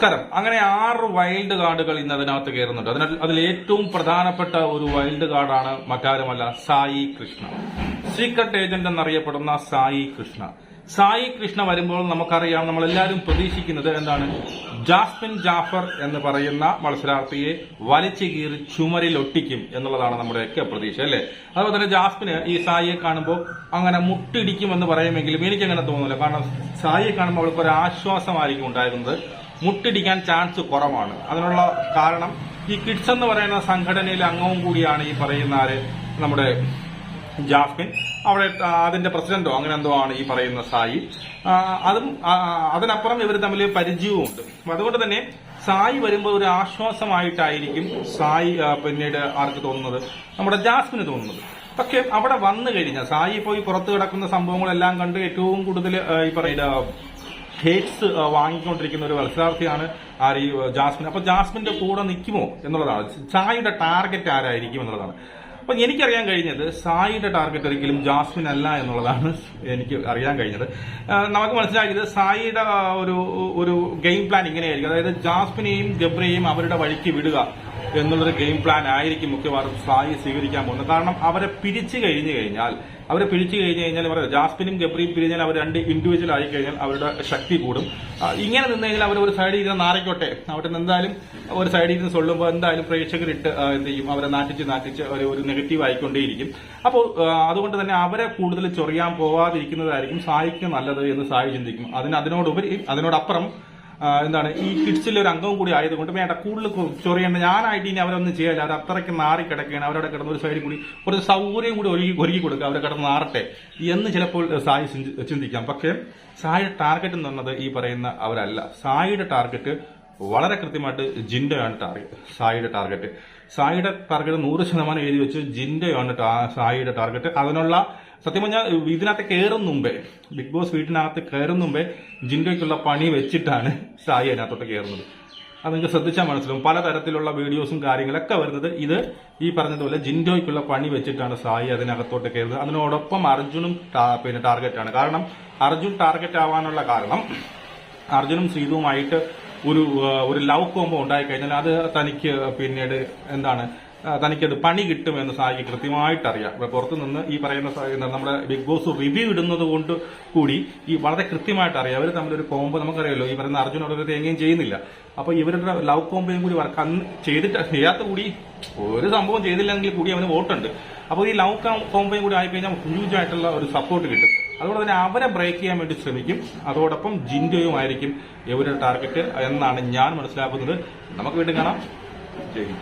നമസ്കാരം അങ്ങനെ ആറ് വൈൽഡ് കാർഡുകൾ ഇന്ന് അതിനകത്ത് കയറുന്നുണ്ട്. അതിനാൽ അതിൽ ഏറ്റവും പ്രധാനപ്പെട്ട ഒരു വൈൽഡ് കാർഡാണ് മറ്റാരുമല്ല സായി കൃഷ്ണ. സീക്രട്ട് ഏജന്റ് എന്നറിയപ്പെടുന്ന സായി കൃഷ്ണ. സായി കൃഷ്ണ വരുമ്പോൾ നമുക്കറിയാം നമ്മൾ എല്ലാവരും പ്രതീക്ഷിക്കുന്നത് എന്താണ്? ജാസ്മിൻ ജാഫർ എന്ന് പറയുന്ന മത്സരാർത്ഥിയെ വലിച്ചു കീറി ചുമരിൽ ഒട്ടിക്കും എന്നുള്ളതാണ് നമ്മുടെയൊക്കെ പ്രതീക്ഷ അല്ലേ? അതുപോലെ തന്നെ ജാസ്മിന് ഈ സായിയെ കാണുമ്പോൾ അങ്ങനെ മുട്ടിടിക്കും എന്ന് പറയുമെങ്കിലും എനിക്കങ്ങനെ തോന്നുന്നില്ല. കാരണം സായിയെ കാണുമ്പോൾ അവൾക്ക് ഒരു ആശ്വാസമായിരിക്കും ഉണ്ടായിരുന്നത്. മുട്ടിടിക്കാൻ ചാൻസ് കുറവാണ്. അതിനുള്ള കാരണം ഈ കിഡ്സ് എന്ന് പറയുന്ന സംഘടനയിലെ അംഗവും കൂടിയാണ് ഈ പറയുന്ന ആര്? നമ്മുടെ ജാഫ്മിൻ അവിടെ അതിന്റെ പ്രസിഡന്റോ അങ്ങനെ എന്തോ ആണ് ഈ പറയുന്ന സായി. അതും അതിനപ്പുറം ഇവർ തമ്മിൽ പരിചയവുമുണ്ട്. അതുകൊണ്ട് തന്നെ സായി വരുമ്പോൾ ഒരു ആശ്വാസമായിട്ടായിരിക്കും സായി പിന്നീട് ആർക്ക് തോന്നുന്നത്? നമ്മുടെ ജാസ്മിന് തോന്നുന്നത്. പക്ഷെ അവിടെ വന്നു കഴിഞ്ഞാൽ സായി പോയി പുറത്തു കിടക്കുന്ന സംഭവങ്ങളെല്ലാം കണ്ട് ഏറ്റവും കൂടുതൽ ഈ പറയുന്ന ഹേറ്റ്സ് വാങ്ങിക്കൊണ്ടിരിക്കുന്ന ഒരു മത്സരാർത്ഥിയാണ് ആര് ഈ ജാസ്മിൻ. അപ്പൊ ജാസ്മിന്റെ കൂടെ നിൽക്കുമോ എന്നുള്ളതാണ്. സായിയുടെ ടാർഗറ്റ് ആരായിരിക്കും എന്നുള്ളതാണ്. അപ്പൊ എനിക്കറിയാൻ കഴിഞ്ഞത് സായിയുടെ ടാർഗറ്റ് ഒരിക്കലും ജാസ്മിൻ അല്ല എന്നുള്ളതാണ് എനിക്ക് അറിയാൻ കഴിഞ്ഞത്. നമുക്ക് മനസ്സിലാക്കിയത് സായിയുടെ ആ, ഒരു ഒരു ഗെയിം പ്ലാൻ ഇങ്ങനെയായിരിക്കും. അതായത് ജാസ്മിനെയും ഗബ്രയെയും അവരുടെ വഴിക്ക് വിടുക എന്നുള്ളൊരു ഗെയിം പ്ലാൻ ആയിരിക്കും മിക്കവാറും സായി സ്വീകരിക്കാൻ പോകുന്നത്. കാരണം അവരെ പിരിച്ചു കഴിഞ്ഞു കഴിഞ്ഞാൽ അവരെ പിരിച്ചു കഴിഞ്ഞു കഴിഞ്ഞാൽ ഇവർ ജാസ്മിനും ഗബ്രിയും പിരിഞ്ഞാൽ അവർ രണ്ട് ഇൻഡിവിജ്വൽ ആയി കഴിഞ്ഞാൽ അവരുടെ ശക്തി കൂടും. ഇങ്ങനെ നിന്ന് കഴിഞ്ഞാൽ അവർ ഒരു സൈഡിൽ ഇരുന്ന് നാറിക്കോട്ടെ. അവിടെ നിന്ന് എന്തായാലും ഒരു സൈഡിൽ ഇരുന്ന് സൊള്ളുമ്പോൾ എന്തായാലും പ്രേക്ഷകരിട്ട് എന്ത് ചെയ്യും? അവരെ നാട്ടിച്ച് നാട്ടിച്ച് ഒരു ഒരു നെഗറ്റീവ് ആയിക്കൊണ്ടേയിരിക്കും. അപ്പോൾ അതുകൊണ്ട് തന്നെ അവരെ കൂടുതൽ ചൊറിയാൻ പോവാതിരിക്കുന്നതായിരിക്കും സായിക്ക് നല്ലത് എന്ന് സായി ചിന്തിക്കും. അതിന് അതിനോടുപരി അതിനോടപ്പുറം എന്താണ് ഈ കിഡ്സിൽ ഒരു അംഗം കൂടി ആയതുകൊണ്ട് വേണ്ട കൂടുതൽ ചൊറിയേണ്ട ഞാനായിട്ട് ഇനി അവരൊന്നും ചെയ്യാല്ല. അവർ അത്രയ്ക്ക് നാറി കിടക്കുകയാണ്. അവരവിടെ കിടന്ന ഒരു സൈഡിൽ കൂടി കുറച്ച് സൗകര്യം കൂടി ഒരുക്കി ഒരുക്കി കൊടുക്കുക. അവരെ കിടന്ന് നാറട്ടെ. എന്ന് ചിലപ്പോൾ സായി ചിന്തിക്കാം. പക്ഷേ സായിയുടെ ടാർഗറ്റ് എന്ന് പറഞ്ഞത് ഈ പറയുന്ന അവരല്ല. സായിയുടെ ടാർഗറ്റ് വളരെ കൃത്യമായിട്ട് ജിൻഡയാണ് ടാർഗറ്റ് സായിയുടെ ടാർഗറ്റ്. സായിയുടെ ടാർഗറ്റ് നൂറ് ശതമാനം എഴുതി വെച്ച് ജിൻഡയാണ് സായിയുടെ ടാർഗറ്റ്. അതിനുള്ള സത്യം പറഞ്ഞാൽ ഇതിനകത്ത് കയറും മുമ്പേ ബിഗ് ബോസ് വീട്ടിനകത്ത് കയറും മുമ്പേ ജിൻഡയ്ക്കുള്ള പണി വെച്ചിട്ടാണ് സായി അതിനകത്തോട്ട് കയറുന്നത്. അത് നിങ്ങൾക്ക് ശ്രദ്ധിച്ചാൽ മനസ്സിലാവും. പലതരത്തിലുള്ള വീഡിയോസും കാര്യങ്ങളൊക്കെ വരുന്നത് ഇത് ഈ പറഞ്ഞതുപോലെ ജിൻഡോയ്ക്കുള്ള പണി വെച്ചിട്ടാണ് സായി അതിനകത്തോട്ട് കയറുന്നത്. അതിനോടൊപ്പം അർജുനും പിന്നെ ടാർഗറ്റാണ്. കാരണം അർജുൻ ടാർഗറ്റ് ആവാനുള്ള കാരണം അർജുനും ശ്രീതുവുമായിട്ട് ഒരു ഒരു ലവ് കോമ്പോ ഉണ്ടായി കഴിഞ്ഞാൽ അത് തനിക്ക് പിന്നീട് എന്താണ് തനിക്കത് പണി കിട്ടുമെന്ന് സായിക്ക് കൃത്യമായിട്ട് അറിയാം ഇപ്പൊ പുറത്തു നിന്ന് ഈ പറയുന്ന നമ്മുടെ ബിഗ് ബോസ് റിവ്യൂ ഇടുന്നത് കൊണ്ട് കൂടി ഈ വളരെ കൃത്യമായിട്ട് അറിയാം അവർ തമ്മിലൊരു കോമ്പ് നമുക്കറിയാലോ ഈ പറയുന്ന അർജുൻ ഒരു തേങ്ങയും ചെയ്യുന്നില്ല. അപ്പൊ ഇവരുടെ ലവ് കോംബോയും കൂടി വർക്ക് അന്ന് ചെയ്തിട്ട് ചെയ്യാത്ത കൂടി ഒരു സംഭവം ചെയ്തില്ലെങ്കിൽ കൂടി അവന് വോട്ടുണ്ട്. അപ്പോൾ ഈ ലവ് കോമ്പയും കൂടി ആയിക്കഴിഞ്ഞാൽ ഹ്യൂജ് ആയിട്ടുള്ള ഒരു സപ്പോർട്ട് കിട്ടും. അതുകൊണ്ട് തന്നെ അവരെ ബ്രേക്ക് ചെയ്യാൻ വേണ്ടി ശ്രമിക്കും. അതോടൊപ്പം ജിൻഡോയുമായിരിക്കും ഇവരുടെ ടാർഗറ്റ് എന്നാണ് ഞാൻ മനസ്സിലാക്കുന്നത്. നമുക്ക് വീണ്ടും കാണാം. ജയ്